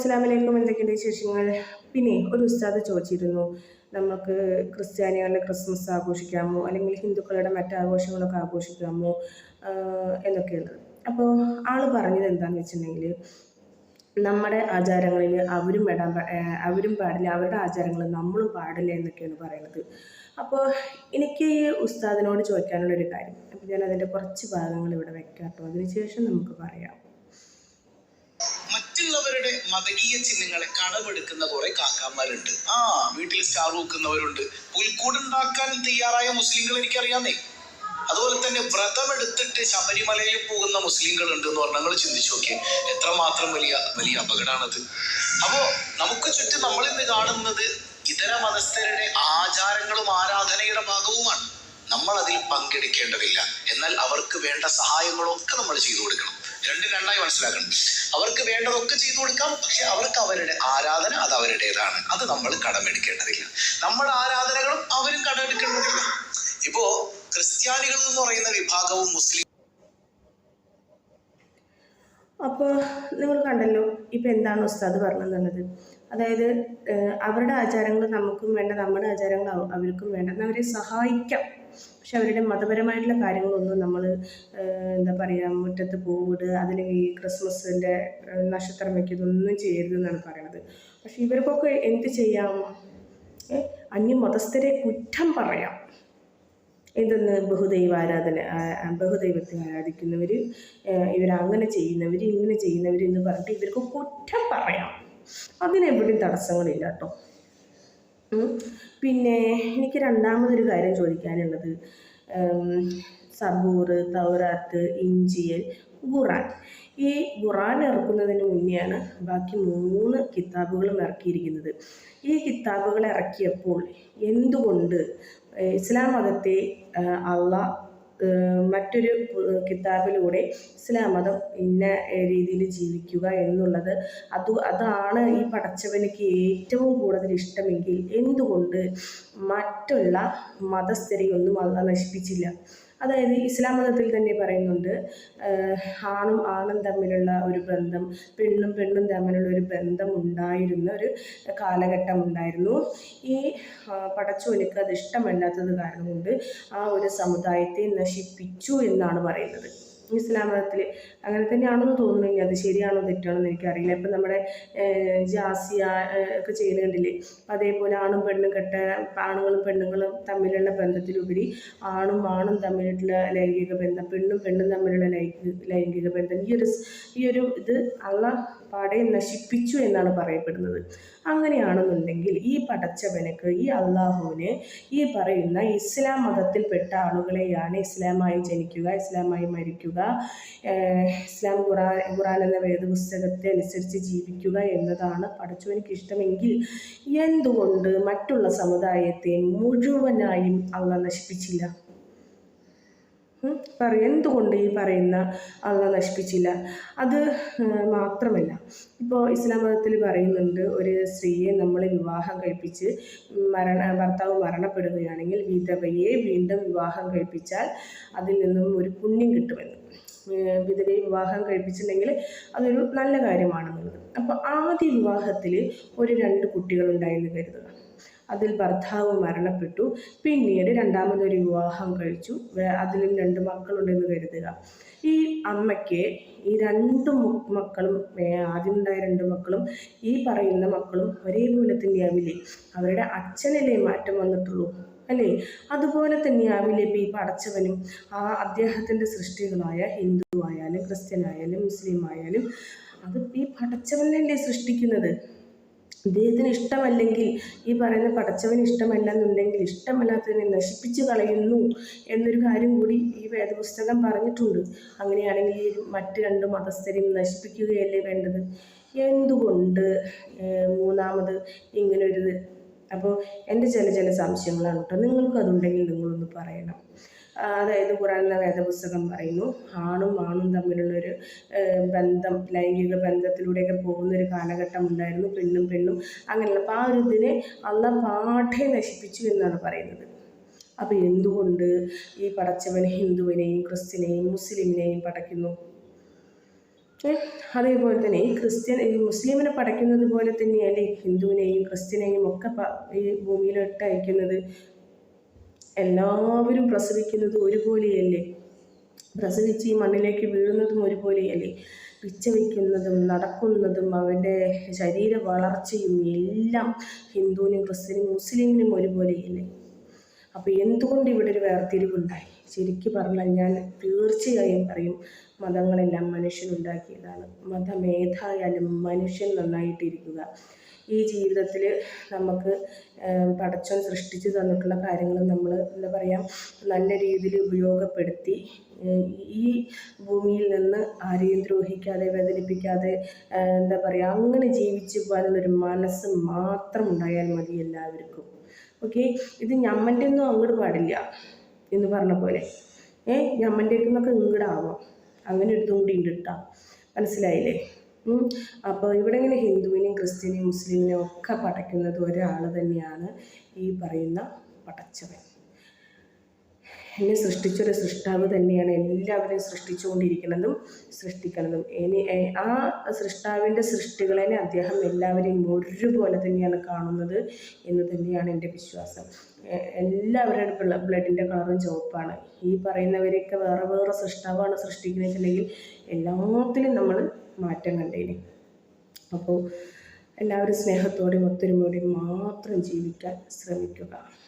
അസ്സാമലൈക്കും എന്തൊക്കെയുണ്ട് വിശേഷങ്ങൾ? പിന്നെ ഒരു ഉസ്താദ് ചോദിച്ചിരുന്നു നമുക്ക് ക്രിസ്ത്യാനികളുടെ ക്രിസ്മസ് ആഘോഷിക്കാമോ? അല്ലെങ്കിൽ ഹിന്ദുക്കളുടെ മറ്റാഘോഷങ്ങളൊക്കെ ആഘോഷിക്കാമോ? എന്നൊക്കെയുള്ളത് അപ്പോൾ ആൾ പറഞ്ഞത് എന്താണെന്ന് വെച്ചിട്ടുണ്ടെങ്കിൽ നമ്മുടെ ആചാരങ്ങളിൽ അവരും ഇടാൻ അവരും പാടില്ല. അവരുടെ ആചാരങ്ങൾ നമ്മളും പാടില്ല എന്നൊക്കെയാണ് പറയുന്നത്. അപ്പോൾ എനിക്ക് ഈ ഉസ്താദിനോട് ചോദിക്കാനുള്ളൊരു കാര്യം. അപ്പോൾ ഞാൻ അതിന്റെ കുറച്ച് ഭാഗങ്ങൾ ഇവിടെ വെക്കാം കേട്ടോ അതിനുശേഷം നമുക്ക് പറയാം. മറ്റുള്ളവരുടെ മതകീയ ചിഹ്നങ്ങളെ കടമെടുക്കുന്ന കുറെ കാക്കാമാരുണ്ട് ആ വീട്ടിൽ സ്റ്റാർ വെക്കുന്നവരുണ്ട്. പുൽക്കൂടുണ്ടാക്കാൻ തയ്യാറായ മുസ്ലിങ്ങൾ എനിക്കറിയാന്നേ അതുപോലെ തന്നെ വ്രതമെടുത്തിട്ട് ശബരിമലയിൽ പോകുന്ന മുസ്ലിങ്ങൾ ഉണ്ട് എന്ന് പറഞ്ഞാൽ നിങ്ങൾ ചിന്തിച്ചു നോക്കിയേ. എത്രമാത്രം വലിയ വലിയ അപകടമാണത്. അപ്പോ നമുക്ക് ചുറ്റും നമ്മൾ ഇന്ന് കാണുന്നത് ഇതര മതസ്ഥരുടെ ആചാരങ്ങളും ആരാധനയുടെ ഭാഗവുമാണ്. നമ്മൾ അതിൽ പങ്കെടുക്കേണ്ടതില്ല. എന്നാൽ അവർക്ക് വേണ്ട സഹായങ്ങളൊക്കെ നമ്മൾ ചെയ്തു കൊടുക്കണം. രണ്ട് രണ്ടായി മനസ്സിലാക്കണം. അവർക്ക് വേണ്ടതൊക്കെ ചെയ്തു കൊടുക്കാം പക്ഷെ അവർക്ക് അവരുടെ ആരാധന അത് അവരുടേതാണ്. അത് നമ്മൾ കടമെടുക്കേണ്ടതില്ല നമ്മുടെ ആരാധനകളും അവരും കടമെടുക്കേണ്ടതില്ല ഇപ്പോ ക്രിസ്ത്യാനികൾ എന്ന് പറയുന്ന വിഭാഗവും മുസ്ലിം അപ്പോൾ നിങ്ങൾ കണ്ടല്ലോ ഇപ്പം എന്താണ് ഉസ്താദ് പറഞ്ഞതെന്നുള്ളത് അതായത് അവരുടെ ആചാരങ്ങൾ നമുക്കും വേണ്ട നമ്മുടെ ആചാരങ്ങൾ അവർക്കും വേണ്ട. അവരെ സഹായിക്കാം. പക്ഷെ അവരുടെ മതപരമായിട്ടുള്ള കാര്യങ്ങളൊന്നും നമ്മൾ എന്താ പറയുക മുറ്റത്ത് പൂവിടുക അതല്ലെങ്കിൽ ഈ ക്രിസ്മസിന്റെ നക്ഷത്രം വയ്ക്കുന്നതൊന്നും ചെയ്യരുത് എന്നാണ് പറയണത്. പക്ഷെ ഇവർക്കൊക്കെ എന്ത് ചെയ്യാം? അന്യ മതസ്ഥരെ കുറ്റം പറയാം. എന്തെന്ന്? ബഹുദൈവ ആരാധന ബഹുദൈവത്തെ ആരാധിക്കുന്നവർ ഇവരങ്ങനെ ചെയ്യുന്നവർ ഇങ്ങനെ ചെയ്യുന്നവർ എന്ന് പറഞ്ഞിട്ട് ഇവർക്ക് കുറ്റം പറയാം. അതിനെവിടെയും തടസ്സങ്ങളില്ല കേട്ടോ. പിന്നെ എനിക്ക് രണ്ടാമതൊരു കാര്യം ചോദിക്കാനുള്ളത്. സബൂർ തൗറാത്ത് ഇഞ്ചിയൽ ഖുറാൻ ഈ ഖുറാൻ ഇറക്കുന്നതിന് മുന്നെയാണ് ബാക്കി മൂന്ന് കിതാബുകളും ഇറക്കിയിരിക്കുന്നത്. ഈ കിതാബുകൾ ഇറക്കിയപ്പോൾ എന്തുകൊണ്ട് ഇസ്ലാം മതത്തെ അള്ളാഹ് മറ്റൊരു കിതാബിലൂടെ ഇസ്ലാം മതം ഇന്ന രീതിയിൽ ജീവിക്കുക എന്നുള്ളത് അത് അതാണ് ഈ പടച്ചവനിക്ക് ഏറ്റവും കൂടുതൽ ഇഷ്ടമെങ്കിൽ എന്തുകൊണ്ട് മറ്റുള്ള മതസ്ഥരെയൊന്നും അല്ല നശിപ്പിച്ചില്ല? അതായത് ഇസ്ലാം മതത്തിൽ തന്നെ പറയുന്നുണ്ട് ആണും ആണും തമ്മിലുള്ള ഒരു ബന്ധം പെണ്ണും പെണ്ണും തമ്മിലുള്ള ഒരു ബന്ധം ഉണ്ടായിരുന്ന ഒരു കാലഘട്ടം ഉണ്ടായിരുന്നു. ഈ പടച്ചോനിക്ക് അത് ഇഷ്ടമല്ലാത്തത് കാരണം കൊണ്ട് ആ ഒരു സമുദായത്തെ നശിപ്പിച്ചു എന്നാണ് പറയുന്നത്. ഇസ്ലാം മതത്തിൽ അങ്ങനെ തന്നെയാണെന്ന് തോന്നുന്നു ഇനി അത് ശരിയാണോ തെറ്റാണോ എന്ന് എനിക്കറിയില്ല. ഇപ്പം നമ്മുടെ ജാസിയ ഒക്കെ ചെയ്യുന്ന കണ്ടില്ലേ? അപ്പം അതേപോലെ ആണും പെണ്ണും കെട്ട ആണുങ്ങളും പെണ്ണുങ്ങളും തമ്മിലുള്ള ബന്ധത്തിലുപരി ആണും ആണും തമ്മിലുള്ള ലൈംഗിക ബന്ധം പെണ്ണും പെണ്ണും തമ്മിലുള്ള ലൈംഗിക ബന്ധം. ഈ ഒരു ഈ ഒരു ഇത് അള്ള പാടെ നശിപ്പിച്ചു എന്നാണ് പറയപ്പെടുന്നത് അങ്ങനെയാണെന്നുണ്ടെങ്കിൽ ഈ പടച്ചവനക്ക് ഈ അള്ളാഹുവിന് ഈ പറയുന്ന ഇസ്ലാം മതത്തിൽപ്പെട്ട ആളുകളെയാണ് ഇസ്ലാമായി ജനിക്കുക ഇസ്ലാമായി മരിക്കുക ഇസ്ലാം ഖുറാൻ ഖുറാൻ എന്ന വേദപുസ്തകത്തെ അനുസരിച്ച് ജീവിക്കുക എന്നതാണ് പടച്ചവനക്ക് ഇഷ്ടമെങ്കിൽ എന്തുകൊണ്ട് മറ്റുള്ള സമുദായത്തെ മുഴുവനായും അള്ള നശിപ്പിച്ചില്ല? പറയും എന്തുകൊണ്ട് ഈ പറയുന്ന അള്ള നശിപ്പിച്ചില്ല? അത് മാത്രമല്ല. ഇപ്പോൾ ഇസ്ലാം മതത്തിൽ പറയുന്നുണ്ട് ഒരു സ്ത്രീയെ നമ്മൾ വിവാഹം കഴിപ്പിച്ച് മരണ ഭർത്താവ് മരണപ്പെടുകയാണെങ്കിൽ വിധവയെ വീണ്ടും വിവാഹം കഴിപ്പിച്ചാൽ അതിൽ നിന്നും ഒരു പുണ്യം കിട്ടുമെന്ന്. വിധവയെ വിവാഹം കഴിപ്പിച്ചിട്ടുണ്ടെങ്കിൽ അതൊരു നല്ല കാര്യമാണെന്നുള്ളത്. അപ്പോൾ ആദ്യ വിവാഹത്തിൽ ഒരു രണ്ട് കുട്ടികളുണ്ടായെന്ന് കരുതുക. അതിൽ ഭർത്താവ് മരണപ്പെട്ടു. പിന്നീട് രണ്ടാമതൊരു വിവാഹം കഴിച്ചു. അതിലും രണ്ട് മക്കളുണ്ടെന്ന് കരുതുക. ഈ അമ്മയ്ക്ക് ഈ രണ്ട് മക്കളും ആദ്യം ആദ്യമുണ്ടായ രണ്ട് മക്കളും ഈ പറയുന്ന മക്കളും ഒരേപോലെ തന്നെയാവില്ലേ? അവരുടെ അച്ഛനല്ലേ മാറ്റം വന്നിട്ടുള്ളൂ അല്ലേ? അതുപോലെ തന്നെയാവില്ലേ ഈ പടച്ചവനും ആ അദ്ദേഹത്തിന്റെ സൃഷ്ടികളായ ഹിന്ദു ആയാലും ക്രിസ്ത്യൻ ആയാലും മുസ്ലിം ആയാലും അത് ഈ പടച്ചവനല്ലേ സൃഷ്ടിക്കുന്നത്? ഇദ്ദേഹത്തിന് ഇഷ്ടമല്ലെങ്കിൽ ഈ പറയുന്ന പടച്ചവന് ഇഷ്ടമല്ലെന്നുണ്ടെങ്കിൽ ഇഷ്ടമല്ലാത്തതിനെ നശിപ്പിച്ച് കളയുന്നു എന്നൊരു കാര്യം കൂടി ഈ വേദപുസ്തകം പറഞ്ഞിട്ടുണ്ട്. അങ്ങനെയാണെങ്കിൽ ഈ മറ്റ് രണ്ട് മതസ്ഥരെയും നശിപ്പിക്കുകയല്ലേ വേണ്ടത്? എന്തുകൊണ്ട്? മൂന്നാമത് ഇങ്ങനൊരിത്. അപ്പോൾ എന്റെ ചില ചില സംശയങ്ങളാണ് കേട്ടോ. നിങ്ങൾക്ക് അതുണ്ടെങ്കിൽ നിങ്ങളൊന്ന് പറയണം. അതായത് ഖുറാനിലെ വേദപുസ്തകം പറയുന്നു ആണും ആണും തമ്മിലുള്ളൊരു ബന്ധം ലൈംഗിക ബന്ധത്തിലൂടെയൊക്കെ പോകുന്നൊരു കാലഘട്ടം ഉണ്ടായിരുന്നു പെണ്ണും പെണ്ണും അങ്ങനെയുള്ള. അപ്പോൾ ആ ഒരു ഇതിനെ അള്ള പാഠേ നശിപ്പിച്ചു എന്നാണ് പറയുന്നത്. അപ്പോൾ എന്തുകൊണ്ട് ഈ പടച്ചവൻ ഹിന്ദുവിനെയും ക്രിസ്ത്യനെയും മുസ്ലിമിനെയും പടയ്ക്കുന്നു? അതേപോലെ തന്നെ ഈ ക്രിസ്ത്യൻ ഈ മുസ്ലിമിനെ പടയ്ക്കുന്നത് പോലെ തന്നെയല്ലേ ഹിന്ദുവിനെയും ക്രിസ്ത്യനെയും ഒക്കെ ഈ ഭൂമിയിലിട്ട് അയക്കുന്നത്? എല്ലാവരും പ്രസവിക്കുന്നത് ഒരുപോലെയല്ലേ? പ്രസവിച്ച് ഈ മണ്ണിലേക്ക് വീഴുന്നതും ഒരുപോലെയല്ലേ? പിച്ച വയ്ക്കുന്നതും നടക്കുന്നതും അവരുടെ ശരീര വളർച്ചയും എല്ലാം ഹിന്ദുവിനും ക്രിസ്ത്യനും മുസ്ലിമിനും ഒരുപോലെയല്ലേ? അപ്പോൾ എന്തുകൊണ്ട് ഇവിടെ ഒരു വേർതിരിവുണ്ടായി? ശരിക്ക് പറഞ്ഞാൽ ഞാൻ തീർച്ചയായും പറയും മതങ്ങളെല്ലാം മനുഷ്യനുണ്ടാക്കിയതാണ്. മതമേധായാലും മനുഷ്യൻ നന്നായിട്ടിരിക്കുക. ഈ ജീവിതത്തിൽ നമുക്ക് ഏഹ്, പടച്ചോൻ സൃഷ്ടിച്ചു തന്നിട്ടുള്ള കാര്യങ്ങൾ നമ്മൾ എന്താ പറയുക നല്ല രീതിയിൽ ഉപയോഗപ്പെടുത്തി ഈ ഭൂമിയിൽ നിന്ന് ആരെയും ദ്രോഹിക്കാതെ വേദനിപ്പിക്കാതെ എന്താ പറയുക അങ്ങനെ ജീവിച്ചു പോകാനുള്ളൊരു മനസ്സ് മാത്രം ഉണ്ടായാൽ മതി എല്ലാവർക്കും. ഓക്കെ? ഇത് ഞമ്മന്റെ ഒന്നും അങ്ങോട്ട് പാടില്ല എന്ന് പറഞ്ഞ പോലെ. ഏ ഞമ്മന്റെ ഒക്കെ ഇങ്ങോട്ടാവാം അങ്ങനെ ഒരു ഇതും കേട്ടോ മനസ്സിലായില്ലേ. അപ്പോൾ ഇവിടെ ഇങ്ങനെ ഹിന്ദുവിനെയും ക്രിസ്ത്യനെയും മുസ്ലിമിനെയും ഒക്കെ പടയ്ക്കുന്നത് ഒരാൾ തന്നെയാണ് ഈ പറയുന്ന പടച്ചവൻ. എന്നെ സൃഷ്ടിച്ചൊരു സൃഷ്ടാവ് തന്നെയാണ് എല്ലാവരെയും സൃഷ്ടിച്ചുകൊണ്ടിരിക്കുന്നതും സൃഷ്ടിക്കുന്നതും. ഇനി ആ സൃഷ്ടാവിന്റെ സൃഷ്ടികളെ അദ്ദേഹം എല്ലാവരെയും ഒരുപോലെ തന്നെയാണ് കാണുന്നത് എന്ന് തന്നെയാണ് എന്റെ വിശ്വാസം. എല്ലാവരുടെ ബ്ല- ബ്ലഡിന്റെ കളറും ചുവപ്പാണ്. ഈ പറയുന്നവരെയൊക്കെ വേറെ വേറെ സൃഷ്ടാവാണ് സൃഷ്ടിക്കുന്നതെങ്കിൽ എല്ലാത്തിലും നമ്മൾ മാറ്റം കണ്ടേനെ. അപ്പോൾ എല്ലാവരും സ്നേഹത്തോടെയും ഒത്തൊരുമയോടെയും മാത്രം ജീവിക്കാൻ ശ്രമിക്കുക.